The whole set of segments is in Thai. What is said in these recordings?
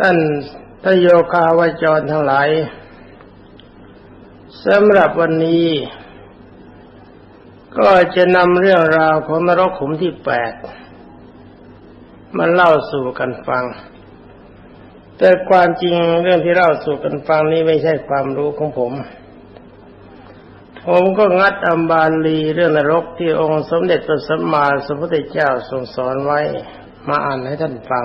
ท่านทโยคาวาจรทั้งหลายสำหรับวันนี้ ก็จะนำเรื่องราวของนรกขุมที่แปดมาเล่าสู่กันฟัง แต่ความจริงเรื่องที่เล่าสู่กันฟังนี้ไม่ใช่ความรู้ของผม ผมก็งัดอัมบาลีเรื่องนรกที่องค์สมเด็จพระสัมมาสัมพุทธเจ้าทรงสอนไว้ มาอ่านให้ท่านฟัง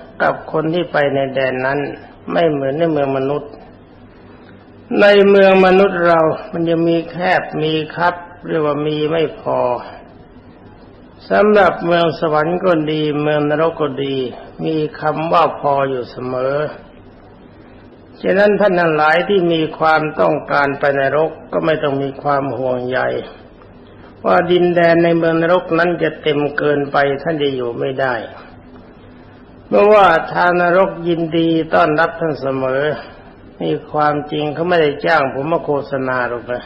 กับคนที่ไปในแดนนั้น ไม่เหมือนในเมืองมนุษย์ ในเมืองมนุษย์เรา มันจะมีแคบมีครับเรียกว่ามีไม่พอสำหรับเมืองสวรรค์ก็ดี เมืองนรกก็ดี มีคำว่าพออยู่เสมอฉะนั้นท่านทั้งหลายที่มีความต้องการไปนรกก็ไม่ต้องมีความห่วงใยว่าดินแดนในเมืองนรกนั้นจะเต็มเกินไปท่านจะอยู่ไม่ได้ เพราะว่าทางนรกยินดีต้อนรับท่านเสมอ นี่ความจริงเขาไม่ได้จ้างผมมาโฆษณาหรอกนะ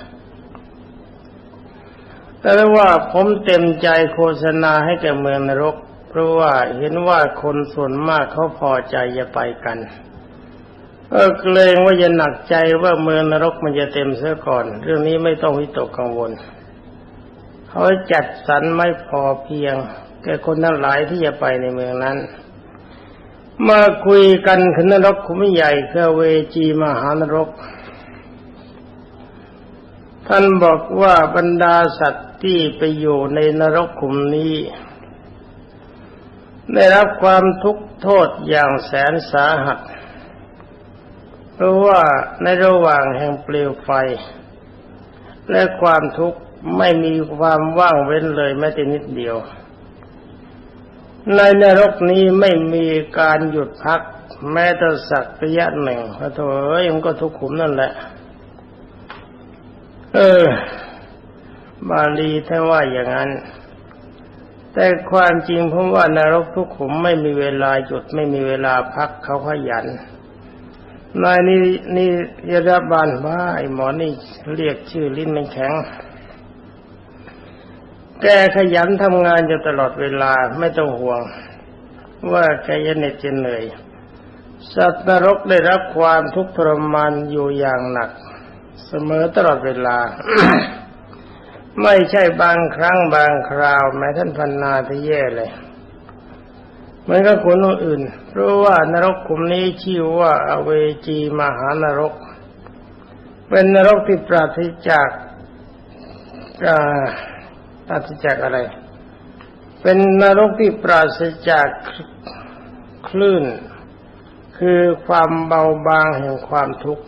แต่ว่าผมเต็มใจโฆษณาให้แก่เมืองนรก เพราะว่าเห็นว่าคนส่วนมากเขาพอใจจะไปกันเออเกรงว่าจะหนักใจว่าเมืองนรกมันจะเต็มเสียก่อน เรื่องนี้ไม่ต้องวิตกกังวลเขาจัดสรรไม่พอเพียง แก่คนทั้งหลายที่จะไปในเมืองนั้น มาคุยกันถึงนรกขุมใหญ่คือเวจีมหานรก ท่านบอกว่าบรรดาสัตว์ที่ไปอยู่ในนรกขุมนี้ ได้รับความทุกข์โทษอย่างแสนสาหัส เพราะว่าในระหว่างแห่งเปลวไฟ และความทุกข์ไม่มีความว่างเว้นเลยแม้แต่นิดเดียว ในนรกนี้ไม่มีการหยุดพัก แม้แต่สักระยะหนึ่งพระโถเอ้ยมันก็ทุกขุมนั่นแหละ เออ บาลีท่านว่าอย่างนั้น แต่ความจริงผมว่านรกทุกขุมไม่มีเวลาหยุดไม่มีเวลาพักเขาขยันนายนี่นี่ยาดาบานว่าไอ้หมอนี่เรียกชื่อลิ้นมันแข็ง แกขยันทำงานอยู่ตลอดเวลาไม่ต้องห่วง ว่าแกจะเหน็ดจะเหนื่อย สัตว์นรกได้รับความทุกข์ทรมานอยู่อย่างหนัก เสมอตลอดเวลา ไม่ใช่บางครั้งบางคราว แม้ท่านพันนาที่แย่เลยเหมือนกับคนอื่น เพราะว่านรกขุมนี้ชื่อว่าอเวจีมหานรก เป็นนรกที่ปราศจากอ่า ปราศจากอะไร เป็นนรกที่ปราศจากคลื่น คือความเบาบางแห่งความทุกข์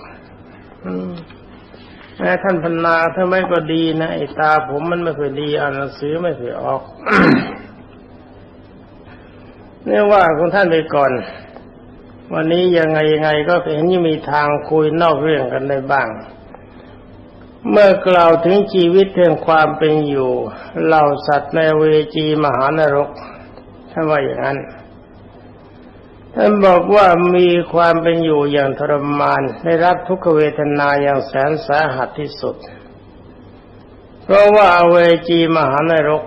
แม้ท่านพนนาถ้าไม่ก็ดีนะไอ้ตาผมมันไม่เคยดีอ่านหนังสือไม่เคยออกเนี่ยว่าของท่านไปก่อน วันนี้ยังไงยังไงก็เห็นยังมีทางคุยนอกเรื่องกันได้บ้าง เมื่อกล่าวถึงชีวิตเรื่งความเป็นอยู่เหล่าสัตว์ในเวจีมหานรกท่านว่าอย่างนั้นท่านบอกว่ามีความเป็นอยู่อย่างทรมานได้รับทุกขเวทนาอย่างแสนสาหัสที่สุด เพราะว่าเวจีมหานรก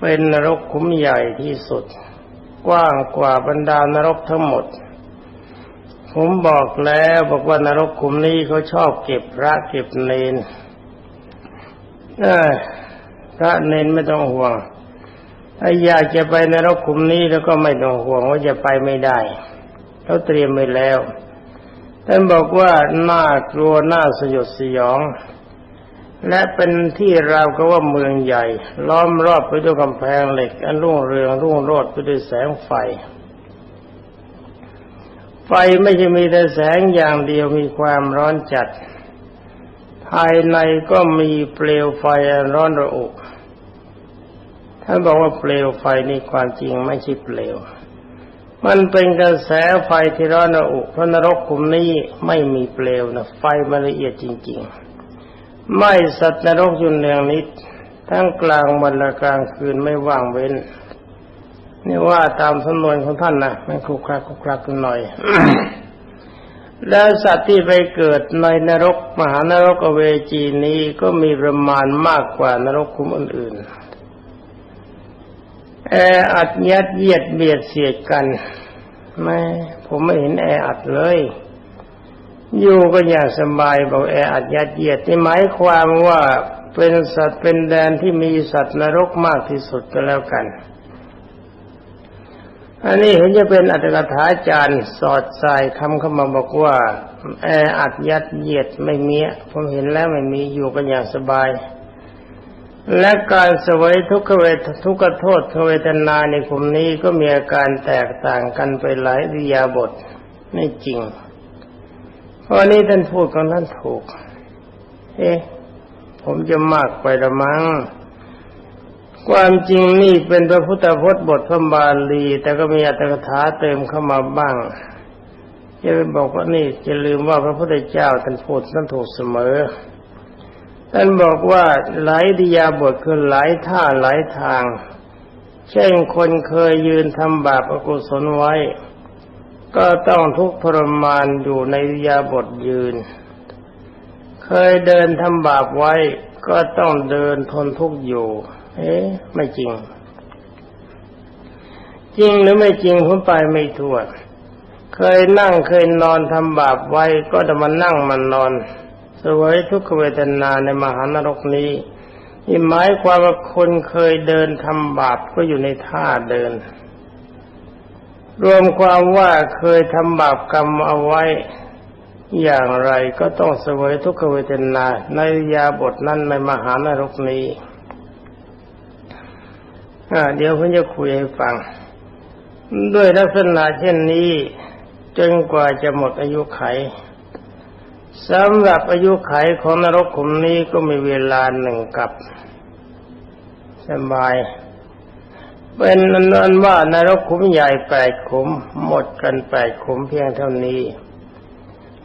เป็นนรกคุ้มใหญ่ที่สุด กว้างกว่าบรรดานรกทั้งหมด ผมบอกแล้วบอกว่านรกขุมนี้เขาชอบเก็บพระเก็บเนนพระเนนไม่ต้องห่วงถ้าอยากจะไปนรกขุมนี้แล้วก็ไม่ต้องห่วงว่าจะไปไม่ได้เขาเตรียมไว้แล้วท่านบอกว่าน่ากลัวน่าสยดสยอง และเป็นที่ราวก็ว่าเมืองใหญ่ ล้อมรอบไปด้วยกำแพงเหล็ก อันรุ่งเรืองรุ่งโรจน์ไปด้วยแสงไฟ ไฟไม่ใช่มีแต่แสงอย่างเดียวมีความร้อนจัด ภายในก็มีเปลวไฟร้อนระอุท่านบอกว่าเปลวไฟนี่ความจริงไม่ใช่เปลว มันเป็นกระแสไฟที่ร้อนระอุเพราะนรกขุมนี้ไม่มีเปลวนะไฟมันละเอียดจริง ๆ ไม่สัตว์นรกยู่เนืองนิด ทั้งกลางวันและกลางคืนไม่ว่างเว้น นี่ว่าตามสำนวนของท่านนะไม่คลุกคลักคลุกคลักกันหน่อย แล้วสัตว์ที่ไปเกิดในนรกมหานรกเวจีนี้ก็มีประมาณมากกว่านรกคุ้มอื่นๆแออัดยัดเยียดเบียดเสียดกันไม่ผมไม่เห็นแออัดเลย อยู่ก็อย่างสบายบอกแออัดยัดเยียดที่หมายความว่าเป็นสัตว์เป็นแดนที่มีสัตว์นรกมากที่สุดก็แล้วกัน อันนี้เห็นจะเป็นอัตถกถาจารย์สอดใส่คำเข้ามาบอกว่าแออัดยัดเยียดไม่มีผมเห็นแล้วไม่มีอยู่กันอย่างสบาย และการสวยทุกขเวททุกขโทษเวทนาในกลุ่มนี้ก็มีอาการแตกต่างกันไปหลายวิยาบทไม่จริงเพราะนี้ท่านพูดของท่านถูก เอ๊ะผมจะมากไปละมั้ง ความจริงนี่เป็นพระพุทธพจน์บทพระบาลี แต่ก็มีอัตถกถาเติมเข้ามาบ้างจะไปบอกว่านี่จะลืมว่าพระพุทธเจ้าท่านพูดท่านถูกเสมอท่านบอกว่าหลายดิยาบทคือหลายท่าหลายทาง เช่นคนเคยยืนทำบาปอกุศลไว้ ก็ต้องทุกข์ทรมานอยู่ในดิยาบทยืน เคยเดินทำบาปไว้ ก็ต้องเดินทนทุกข์อยู่ เอ๊ะไม่จริง จริงหรือไม่จริงผมไปไม่ทั่วเคยนั่งเคยนอนทำบาปไว้ก็จะมานั่งมันนอนสวยทุกขเวทนาในมหานรกนี้นี่หมายความว่าคนเคยเดินทำบาปก็อยู่ในท่าเดิน รวมความว่าเคยทำบาปกรรมเอาไว้ อย่างไรก็ต้องสวยทุกขเวทนาในยาบทนั้นในมหานรกนี้ เดี๋ยวผมจะคุยให้ฟัง ด้วยลักษณะเช่นนี้จนกว่าจะหมดอายุไขสำหรับอายุไขของนรกขุมนี้ก็มีเวลาหนึ่งกับสบาย เป็นนั้นว่านรกขุมใหญ่แปดขุม หมดกันแปดขุมเพียงเท่านี้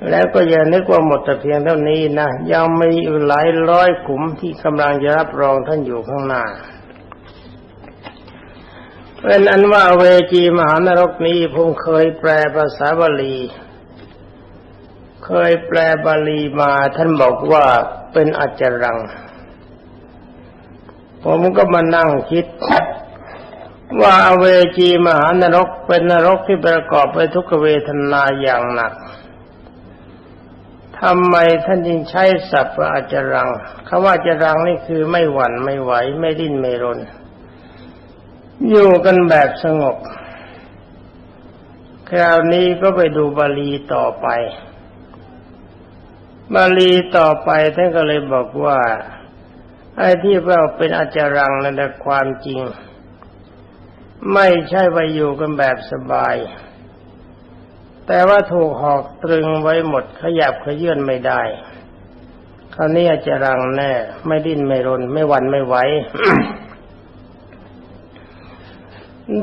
แล้วก็อย่านึกว่าหมดแต่เพียงเท่านี้นะยังมีอีกหลายร้อยขุมที่กำลังจะรับรองท่านอยู่ข้างหน้า เป็นอันว่าเวจีมหานรกนี้ผมเคยแปลภาษาบาลี เคยแปลบาลีมาท่านบอกว่าเป็นอัจรัง ผมก็มานั่งคิด ว่าอเวจีมหานรกเป็นนรกที่ประกอบไปทุกเวทนาอย่างหนักทำไมท่านจึงใช้ศัพท์ว่าอาจรังคำว่าอาจรังนี่คือไม่หวั่นไม่ไหวไม่ดิ้นไม่รน อยู่กันแบบสงบ คราวนี้ก็ไปดูบาลีต่อไป บาลีต่อไปท่านก็เลยบอกว่า ไอ้ที่เราเป็นอาจารังนั่นแหละความจริง ไม่ใช่ว่าอยู่กันแบบสบาย แต่ว่าถูกหอกตรึงไว้หมดขยับขยื่นไม่ได้คราวนี้อาจารังแน่ ไม่ดิ้นไม่รน ไม่หวั่นไม่ไหว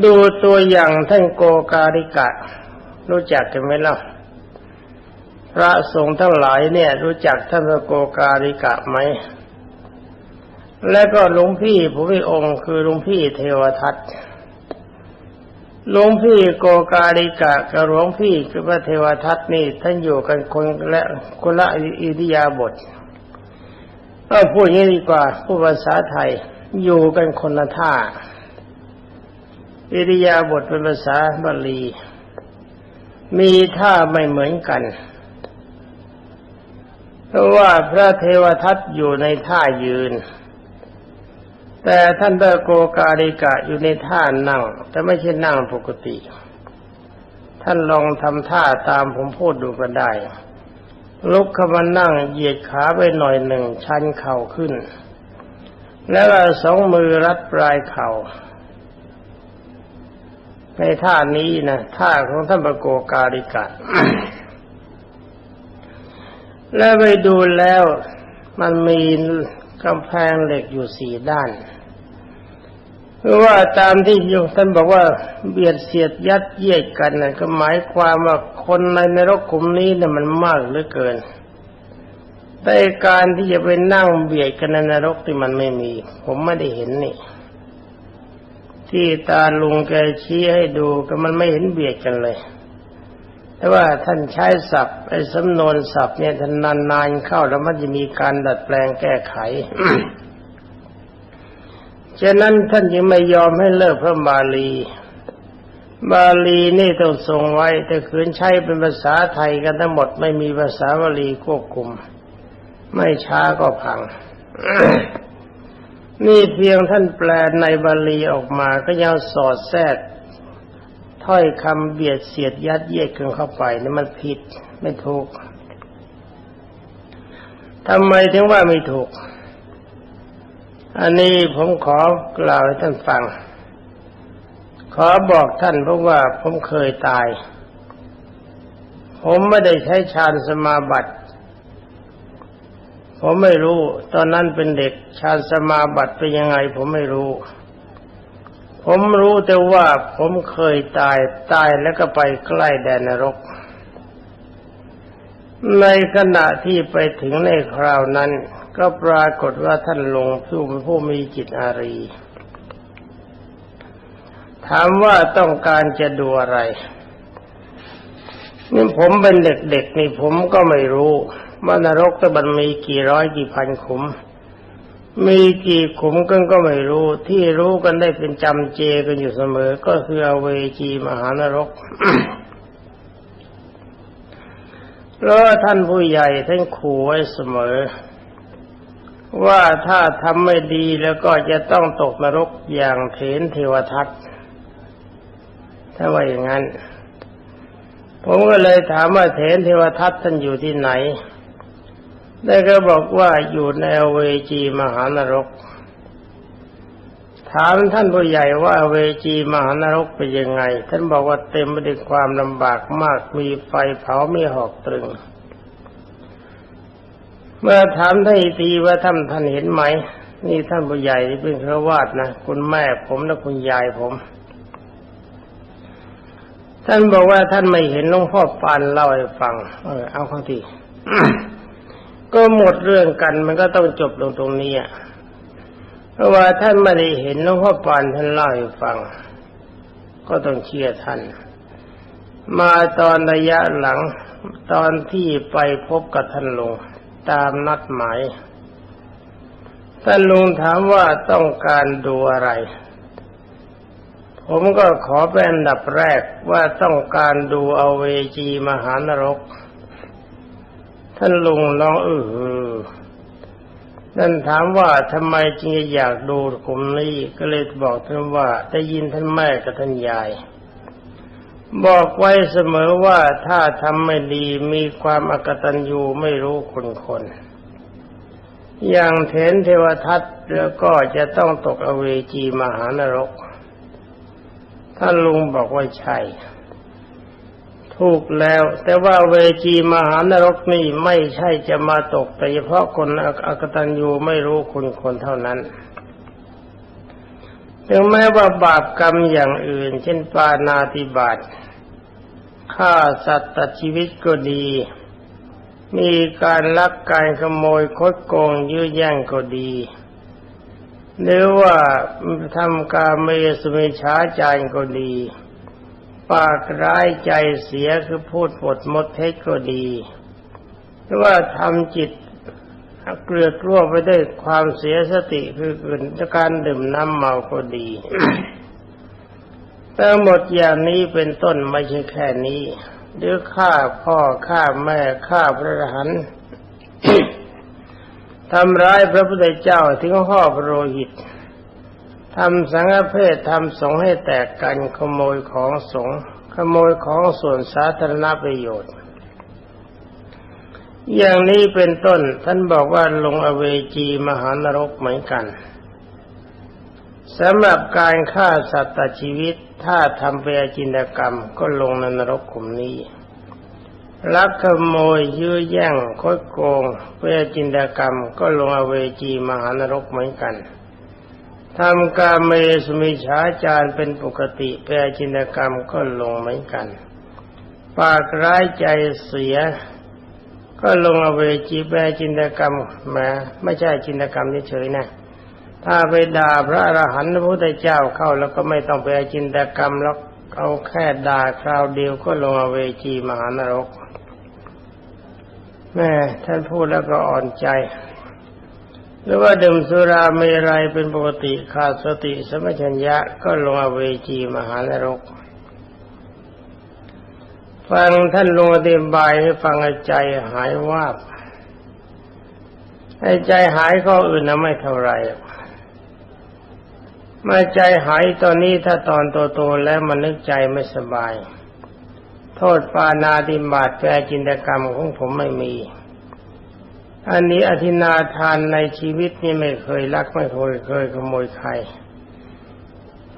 ดูตัวอย่างท่านโกกาลิกะ รู้จักกันไหมล่ะพระสงฆ์ทั้งหลายเนี่ย รู้จักท่านพระโกกาลิกะไหม และก็หลวงพี่ผู้พิองค์คือหลวงพี่เทวทัตหลวงพี่โกกาลิกะกับหลวงพี่คือพระเทวทัตนี่ท่านอยู่กันคนละคนละอิริยาบถก็พูดงี้ดีกว่าพูดภาษาไทยอยู่กันคนละท่า อิริยาบถเป็นภาษาบาลี มีท่าไม่เหมือนกัน เพราะว่าพระเทวทัตอยู่ในท่ายืน แต่ท่านเบโกกาลิกะอยู่ในท่านั่ง แต่ไม่ใช่นั่งปกติ ท่านลองทำท่าตามผมพูดดูก็ได้ ลุกขึ้นมานั่งเหยียดขาไปหน่อยหนึ่งชันเข่าขึ้น แล้วสองมือรัดปลายเข่า ในท่านี้นะท่าของท่านปโกกาลิกะ แล้วไปดูแล้วมันมีกำแพงเหล็กอยู่สี่ด้านเพราะว่าตามที่โยท่านบอกว่าเบียดเสียดยัดเยียดกันนะก็หมายความว่าคนในนรกขุมนี้เนี่ยมันมากเหลือเกิน แต่การที่จะไปนั่งเบียดกันในนรกที่มันไม่มี ผมไม่ได้เห็นนี่ ที่ตาลุงแกชี้ให้ดูก็มันไม่เห็นเบียดกันเลย แต่ว่าท่านใช้ศัพท์ไอ้สำนวนศัพท์เนี่ยท่านนานๆเข้าแล้วมันจะมีการดัดแปลงแก้ไขฉะนั้นท่านยังไม่ยอมให้เลิกพระบาลี บาลีนี่ต้องทรงไว้ แต่คืนใช้เป็นภาษาไทยกันทั้งหมดไม่มีภาษาบาลีควบคุม ไม่ช้าก็พัง นี่เพียงท่านแปลในบาลีออกมาก็ยังสอดแทรกถ้อยคำเบียดเสียดยัดเยียดกันเข้าไปนี่มันผิดไม่ถูกทำไมถึงว่าไม่ถูก อันนี้ผมขอกล่าวให้ท่านฟัง ขอบอกท่านเพราะว่าผมเคยตาย ผมไม่ได้ใช้ฌานสมาบัติ ผมไม่รู้ ตอนนั้นเป็นเด็กฌานสมาบัติเป็นยังไง ผมไม่รู้ ผมรู้แต่ว่าผมเคยตายตายแล้วก็ไปใกล้แดนนรก ในขณะที่ไปถึงในคราวนั้น ก็ปรากฏว่าท่านลงผู้ผู้มีจิตอารี ถามว่าต้องการจะดูอะไรนี่ผมเป็นเด็กๆนี่ผมก็ไม่รู้ ว่านรกตะบันมีกี่ร้อยกี่พันขุม มีกี่ขุมกันก็ไม่รู้ ที่รู้กันได้เป็นจำเจกันอยู่เสมอ ก็คืออเวจีมหานรกเพราะท่านผู้ใหญ่ท่านขู่ไว้เสมอ ว่าถ้าทำไม่ดีแล้วก็จะต้องตกนรกอย่างเถนเทวทัตถ้าว่าอย่างนั้น ผมก็เลยถามว่าเถนเทวทัตท่านอยู่ที่ไหน ได้ก็บอกว่าอยู่ในเวจีมหานรก ถามท่านผู้ใหญ่ว่าเวจีมหานรกเป็นยังไง ท่านบอกว่าเต็มไปด้วยความลำบากมากมีไฟเผาไมีหอกตรึง เมื่อถามท่านอีกทีว่าท่านท่านเห็นไหม นี่ท่านผู้ใหญ่ที่เป็นพระวาดนะคุณแม่ผมและคุณยายผมท่านบอกว่าท่านไม่เห็นหลวงพ่อปานเล่าให้ฟัง เออเอาข้าที ก็หมดเรื่องกันมันก็ต้องจบลงตรงนี้อะเพราะว่าท่านไม่ได้เห็นหลวงพ่อปานท่านเล่าให้ฟัง ก็ต้องเชื่อท่าน มาตอนระยะหลังตอนที่ไปพบกับท่านลุงตามนัดหมายท่านลุงถามว่าต้องการดูอะไร ผมก็ขอเป็นอันดับแรกว่าต้องการดูเอาเวจีมหานรก ท่านลุงร้องเออท่านถามว่าทำไมจึงอยากดูกลุ่มนี้ก็เลยบอกท่านว่าได้ยินท่านแม่กับท่านยาย บอกไว้เสมอว่าถ้าทำไม่ดีมีความอกตัญญูไม่รู้คุณคนอย่างเถนเทวทัตแล้วก็จะต้องตกอเวจีมหานรก ท่านลุงบอกว่าใช่ ถูกแล้ว แต่ว่าเวจีมหานรกนี่ไม่ใช่จะมาตกแต่เฉพาะคนอกตัญญูไม่รู้คุณคนเท่านั้นถึงแม้ว่าบาปกรรมอย่างอื่น เช่นปานาติบาตฆ่าสัตว์ตัดชีวิตก็ดี มีการลักการขโมยคดโกงยื้อแย่งก็ดี หรือว่าทำการเมสเมช้าจารก็ดี ปากร้ายใจเสียคือพูดปดมดเท็จก็ดีหรือว่าทำจิตเกลือกลัวไปด้วยความเสียสติคือการดื่มน้ำเมาก็ดีแต่หมดอย่างนี้เป็นต้นไม่ใช่แค่นี้ หรือฆ่าพ่อฆ่าแม่ฆ่าพระรหันทำร้ายพระพุทธเจ้าถึงห่อพระโลหิต ทำสังฆเพศทำสงฆ์ให้แตกกันขโมยของสงฆ์ขโมยของส่วนสาธารณประโยชน์ อย่างนี้เป็นต้นท่านบอกว่าลงอเวจีมหานรกเหมือนกันสำหรับการฆ่าสัตว์ตัดชีวิต ถ้าทำเปอจินกรรมก็ลงในนรกขุมนี้ลักขโมยยื้อแย่งคดโกงเปอจินกรรมก็ลงอเวจีมหานรกเหมือนกัน ทำกาเมสมิฉาจารเป็นปกติเปอจินกรรมก็ลงเหมือนกัน ปากร้ายใจเสีย ก็ลงอเวจีแปจินกรรมแม้ไม่ใช่จินกรรมเฉยๆนะถ้าไปด่าพระอรหันต์พระพุทธเจ้าเข้าแล้วก็ไม่ต้องไปจินตกรรมแล้วเอาแค่ด่าคราวเดียวก็ลงอเวจีมหานรก แม่ท่านพูดแล้วก็อ่อนใจ หรือว่าดื่มสุราเมรัยเป็นปกติขาดสติสมัชัญญะก็ลงอเวจีมหานรก ฟังท่านลงอธิบายให้ฟังใจหายวาบให้ใจหายก็อื่นนะไม่เท่าไรมาใจหายตอนนี้ถ้าตอนโตๆแล้วมันนึกใจไม่สบาย โทษปานาติบาตแปรจินตกรรมของผมไม่มี อันนี้อธินาทานในชีวิตนี่ไม่เคยลักไม่เคยเคยขโมยใคร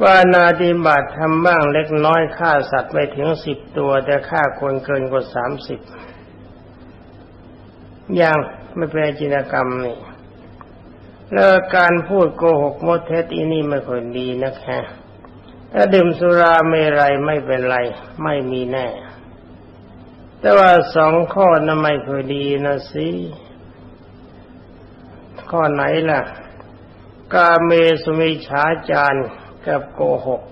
ปานาติบาตทำบ้างเล็กน้อยฆ่าสัตว์ไม่ถึงสิบตัว แต่ฆ่าคนเกินกว่าสามสิบอย่างไม่แปรจินกรรมนี่แล้วการพูดโกหกมดเท็จอีนี่ไม่ค่อยดีนะแค่ถ้าดื่มสุราเมรัยไม่เป็นไร ไม่มีแน่ แต่ว่าสองข้อนั้นไม่ค่อยดีนะสิ ข้อไหนล่ะ กาเมสุมิฉาจารกับโกหก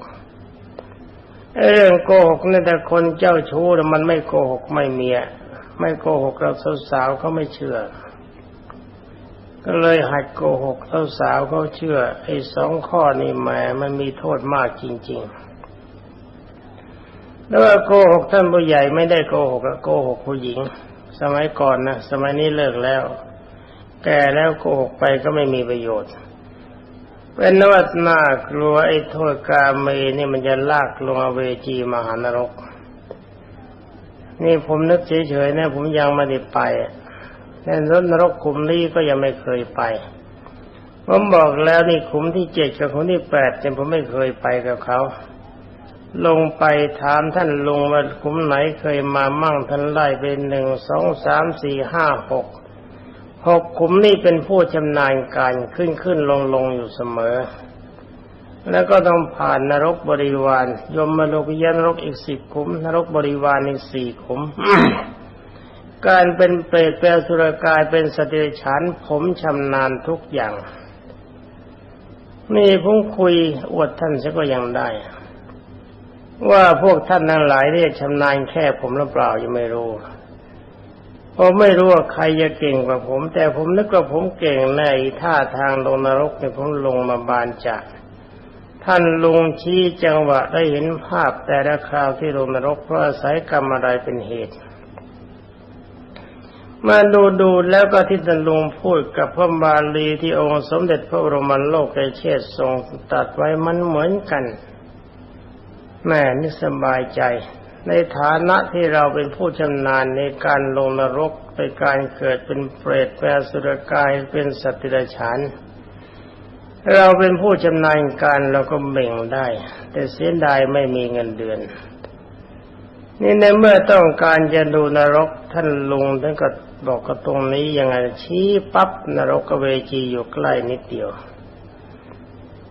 เรื่องโกหกนี่แต่คนเจ้าชู้มันไม่โกหกไม่เมีย ไม่โกหกเราสาวๆเขาไม่เชื่อ ก็เลยหัดโกหกสาวเขาเชื่อ ไอ้สองข้อนี่แหมมันมีโทษมากจริง ๆแล้วโกหกท่านผู้ใหญ่ไม่ได้โกหกโกหกผู้หญิง สมัยก่อนนะสมัยนี้เลิกแล้ว แก่แล้วโกหกไปก็ไม่มีประโยชน์เป็นนวัตนากลัวไอ้โทษกาเมนี่มันจะลากลงเวจีมหานรก นี่ผมนึกเฉยๆนะผมยังไม่ได้ไปในรถนรกขุมนี้ก็ยังไม่เคยไป ผมบอกแล้วนี่ขุมที่เจ็ดกับขุมที่แปดแต่ผมไม่เคยไปกับเขา ลงไปถามท่านลงว่าขุมไหนเคยมามั่งท่านไล่เป็นหนึ่งสองสามสี่ห้าหก หกขุมนี้เป็นผู้ชำนาญการขึ้นขึ้นลงลงอยู่เสมอ แล้วก็ต้องผ่านนรกบริวาร ยมมาโลกยานรกอีกสิบขุม นรกบริวารอีกสี่ขุม การเป็นเปรตเป็นสุรกายเป็นสติฉันผมชำนาญทุกอย่าง นี่ผมคุยอวดท่านซะก็ยังได้ ว่าพวกท่านทั้งหลายเรียกชำนาญแค่ผมหรือเปล่ายังไม่รู้ ผมไม่รู้ว่าใครจะเก่งกว่าผม แต่ผมนึกว่าผมเก่งในท่าทางลงนรกเนี่ยผมลงมาบานจักท่านลุงชี้จังหวะได้เห็นภาพแต่ละคราวที่ลงนรกเพราะอาศัยกรรมอะไรเป็นเหตุ มาดูดูแล้วก็ที่ท่านลุงพูดกับพระบาลีที่องค์สมเด็จพระบรมโลกเชษทรงตัดไว้มันเหมือนกันแม่นี่สบายใจ ในฐานะที่เราเป็นผู้ชำนาญในการลงนรกในการเกิดเป็นเปรตเป็นสุรกายเป็นสัตว์ดิบฉานเราเป็นผู้ชำนาญการเราก็เบ่งได้ แต่เสียดายไม่มีเงินเดือน นี่ในเมื่อต้องการจะดูนรกท่านลุงท่านก็บอกก็ตรงนี้ยังไงชี้ปั๊บนรกเวจีอยู่ใกล้นิดเดียว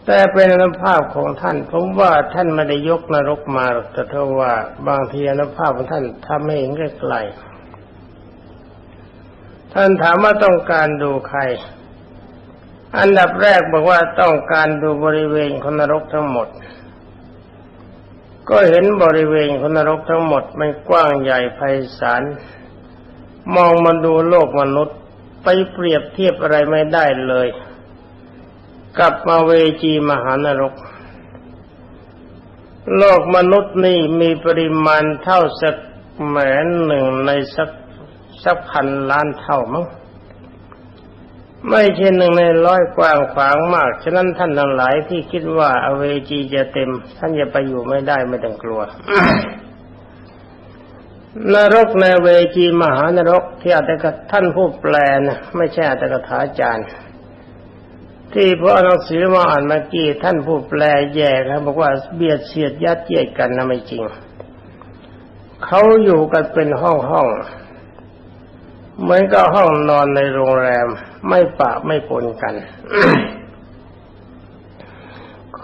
แต่เป็นอนุภาพของท่านผมว่าท่านไม่ได้ยกนรกมาแต่เท่าว่าบางทีอนุภาพของท่านทำให้เห็นใกล้ๆท่านถามว่าต้องการดูใคร อันดับแรกบอกว่าต้องการดูบริเวณคนนรกทั้งหมด ก็เห็นบริเวณคนนรกทั้งหมดมันกว้างใหญ่ไพศาลมองมาดูโลกมนุษย์ไปเปรียบเทียบอะไรไม่ได้เลย กับมาเวจีมหานรก โลกมนุษย์นี่มีปริมาณเท่าสักแหมนหนึ่งในสักสักพันล้านเท่ามั้งไม่ใช่หนึ่งในร้อยกว้างขวางมาก ฉะนั้นท่านทั้งหลายที่คิดว่าอเวจีจะเต็ม ท่านจะไปอยู่ไม่ได้ไม่ต้องกลัวนรกในเวจีมหานรกที่อาจจะท่านผู้แปลนะไม่ใช่อาจกถาจารย์ ที่พระหนังสือมาอ่านเมื่อกี้ท่านผู้แปลแย่ครับบอกว่าเบียดเสียดยัดเยียดกันนะไม่จริง เขาอยู่กันเป็นห้องห้องเหมือนกับห้องนอนในโรงแรม ไม่ปะไม่ปนกัน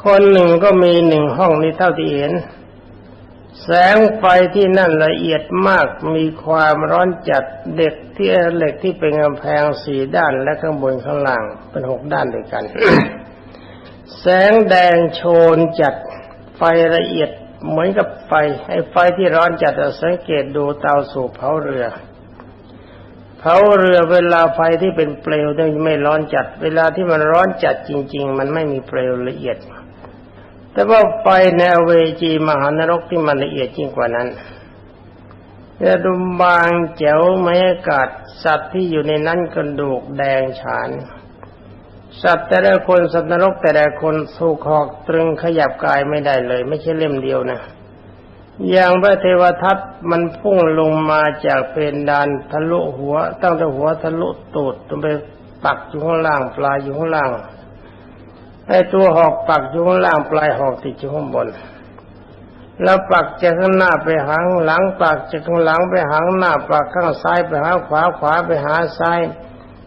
คนหนึ่งก็มีหนึ่งห้องนี้เท่าที่เห็น แสงไฟที่นั่นละเอียดมากมีความร้อนจัดเด็กที่เหล็กที่เป็นกำแพงสี่ด้านและข้างบนข้างล่างเป็นหกด้านด้วยกัน แสงแดงโชนจัดไฟละเอียดเหมือนกับไฟไอ้ไฟที่ร้อนจัดสังเกตดูเตาสูบเผาเรือ เผาเรือเวลาไฟที่เป็นเปลวนี่ไม่ร้อนจัด เวลาที่มันร้อนจัดจริง ๆ มันไม่มีเปลวละเอียด แต่ว่าไฟในเวจีมหานรกที่มันละเอียดยิ่งกว่านั้นจะดูบางแจ๋วไม่อากาศสัตว์ที่อยู่ในนั้นกระดูกแดงฉาน สัตว์แต่ละคนสัตว์นรกแต่ละคนสูกหอกตรึงขยับกายไม่ได้เลย ไม่ใช่เล่มเดียวนะอย่างพระเทวทัตมันพุ่งลงมาจากเพดานทะลุหัว ตั้งแต่หัวทะลุตูดจนไปปักอยู่ข้างล่างปลายอยู่ข้างล่าง ไอ้ตัวหอกปักอยู่ข้างล่างปลายหอกติดอยู่ข้างบน แล้วปักจากข้างหน้าไปหางหลังปักจากข้างหลังไปหางหน้าปักข้างซ้ายไปหาขวาขวาไปหาซ้าย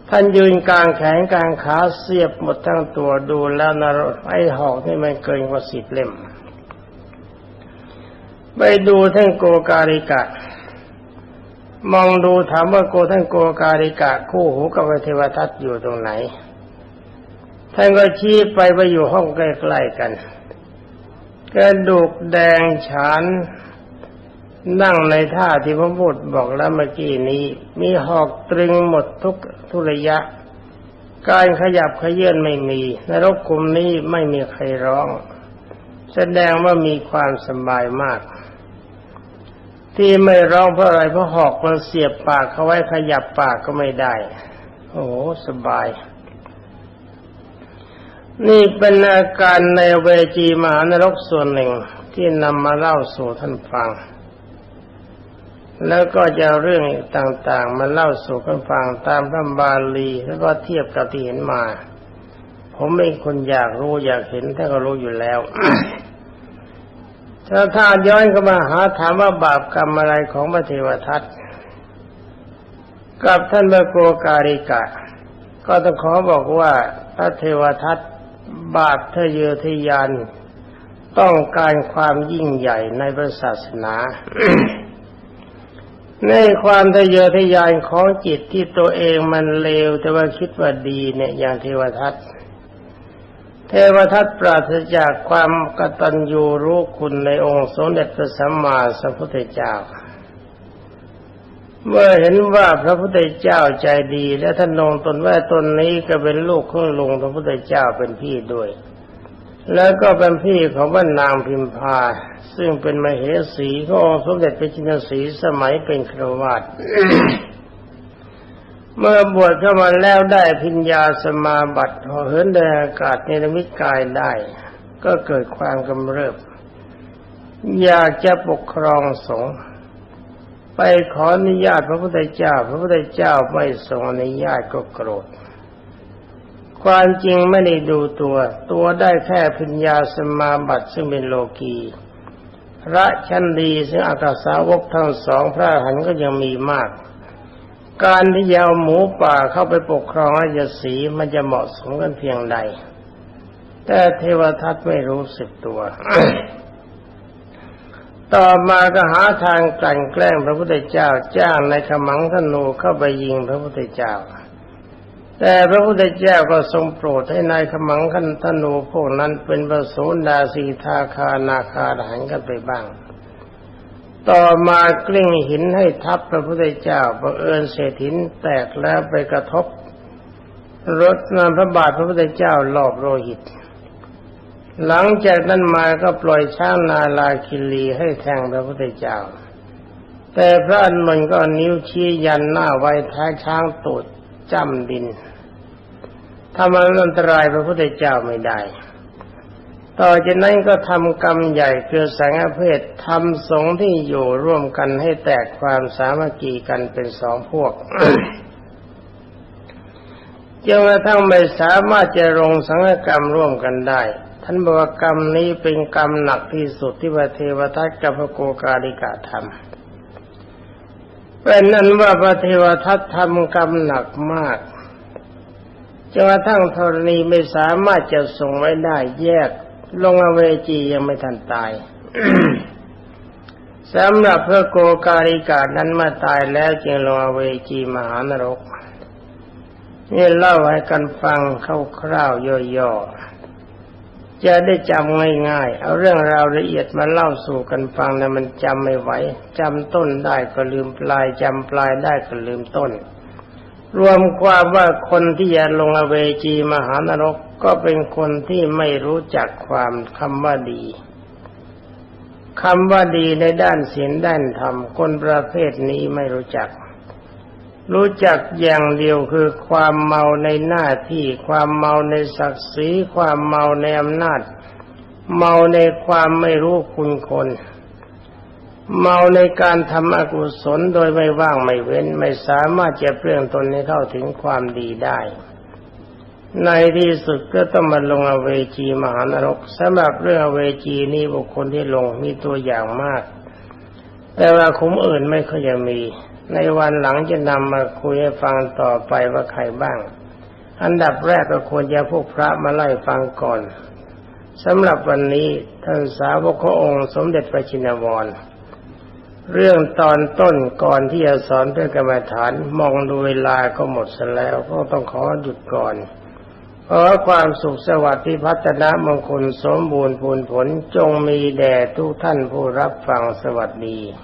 ท่านยืนกลางแขนกลางขาเสียบหมดทั้งตัวดูแล้วนะไอ้หอกนี่มันเกินกว่าสิบเล่มไปดูท่านโกกาลิกะ มองดูถามว่าโกท่านโกกาลิกะ คู่หูกับเทวทัตอยู่ตรงไหน ท่านก็ชี้ไปไปอยู่ห้องใกล้ๆกันกระดูกแดงฉานนั่งในท่าที่พระพุทธบอกแล้วเมื่อกี้นี้ มีหอกตรึงหมดทุกทุระยะ การขยับขยื่นไม่มีนรกคุมนี้ไม่มีใครร้อง แสดงว่ามีความสบายมาก ที่ไม่ร้องเพราะอะไรเพราะหอกมันเสียบปากเขาไว้ขยับปากก็ไม่ได้ โอ้สบาย นี่เป็นอาการในเวจีมหานรกส่วนหนึ่งที่นำมาเล่าสู่ท่านฟัง แล้วก็จะเรื่องต่างๆมาเล่าสู่ท่านฟังตามพระบาลีแล้วก็เทียบกับที่เห็นมา ผมเป็นคนอยากรู้อยากเห็นท่านก็รู้อยู่แล้วถ้าถ้าย้อนเข้ามาหาถามว่าบาปกรรมอะไรของพระเทวทัตกับท่านพระโกการิกะ ก็ต้องขอบอกว่าพระเทวทัต บาปทะเยอทะยานต้องการความยิ่งใหญ่ในพระศาสนา ในความทะเยอทะยานของจิตที่ตัวเองมันเลว แต่ว่าคิดว่าดีเนี่ยอย่างเทวทัตเทวทัตปราศจากความกตัญญูรู้คุณในองค์สมเด็จพระสัมมาสัมพุทธเจ้า เมื่อเห็นว่าพระพุทธเจ้าใจดี และท่านนงตนว่าตนนี้ก็เป็นลูกของลุงพระพุทธเจ้าเป็นพี่ด้วย แล้วก็เป็นพี่ของว่านางพิมพา ซึ่งเป็นมเหสีขององค์สมเด็จพระจินสีสมัยเป็นครวาตเมื่อบวชเข้ามาแล้วได้พิญญาสมาบัติเหินเดินอากาศในนมิตกายได้ ก็เกิดความกำเริบ อยากจะปกครองสงฆ์ ไปขออนุญาตพระพุทธเจ้า พระพุทธเจ้าไม่ทรงอนุญาตก็โกรธ ความจริงไม่ได้ดูตัว ตัวได้แค่พิญญาสมาบัติซึ่งเป็นโลกีพระชั้นดีซึ่งอากาสาวกทั้งสองพระหันก็ยังมีมาก การที่จะเอาหมูป่าเข้าไปปกครองราชสีมันจะเหมาะสมกันเพียงใด แต่เทวทัตไม่รู้สึกตัว ต่อมาก็หาทางกลั่นแกล้งพระพุทธเจ้าจ้างในขมังธนูเข้าไปยิงพระพุทธเจ้า แต่พระพุทธเจ้าก็ทรงโปรดให้นายขมังขันธนูพวกนั้นเป็นประสูดาสีทาคานาคาหันกันไปบ้าง ต่อมากลิ้งหินให้ทับพระพุทธเจ้าบังเอิญเศษหินแตกแล้วไปกระทบรถนำพระบาทพระพุทธเจ้าหลอบโลหิต หลังจากนั้นมาก็ปล่อยช้างนาลาคิลีให้แทงพระพุทธเจ้า แต่พระอนุนก็นิ้วชี้ยันหน้าไว้ท้ายช้างตูดจ้ำดินทำอันตรายพระพุทธเจ้าไม่ได้ ต่อจากนั้นก็ทำกรรมใหญ่คือแสงเพศทำสงฆ์ที่อยู่ร่วมกันให้แตกความสามัคคีกันเป็นสองพวกจนกระทั่งไม่สามารถจะลงสังฆกรรมร่วมกันได้ ท่านบอกกรรมนี้เป็นกรรมหนักที่สุดที่พระเทวทัตกับพระโกกาลิกาทำเป็นนั้นว่าพระเทวทัตทำกรรมหนักมากจนกระทั่งธรณีไม่สามารถจะส่งไว้ได้แยก ลงอเวจียังไม่ทันตายสำหรับพระโกกาลิกานั้นมาตายแล้วจึงลงอเวจีมหานรกนี่เล่าให้กันฟังคร่าวๆย่อๆ จะได้จำง่ายๆ เอาเรื่องราวละเอียดมาเล่าสู่กันฟังนะมันจำไม่ไหวจำต้นได้ก็ลืมปลายจำปลายได้ก็ลืมต้น รวมความว่าคนที่จะลงอเวจีมหานรกก็เป็นคนที่ไม่รู้จักความคำว่าดีคำว่าดีในด้านศีลด้านธรรมคนประเภทนี้ไม่รู้จัก รู้จักอย่างเดียวคือความเมาในหน้าที่ ความเมาในศักดิ์ศรีความเมาในอำนาจ เมาในความไม่รู้คุณคน เมาในการทำอกุศลโดยไม่ว่างไม่เว้น ไม่สามารถจะเปลี่ยนตนให้เข้าถึงความดีได้ ในที่สุดก็ต้องมาลงอเวจีมหานรกสำหรับเรื่องอเวจีนี้บุคคลที่ลงมีตัวอย่างมาก แต่ว่าคุ้มอื่นไม่ค่อยจะมี ในวันหลังจะนำมาคุยให้ฟังต่อไปว่าใครบ้าง อันดับแรกก็ควรจะพวกพระมาไล่ฟังก่อนสำหรับวันนี้ท่านสาวกขององค์สมเด็จพระชินวร เรื่องตอนต้นก่อนที่จะสอนเรื่องกรรมฐานมองดูเวลาก็หมดซะแล้วก็ต้องขอหยุดก่อนขอความสุขสวัสดิ์ที่พัฒนามงคลสมบูรณ์ผลผลจงมีแด่ทุกท่านผู้รับฟังสวัสดี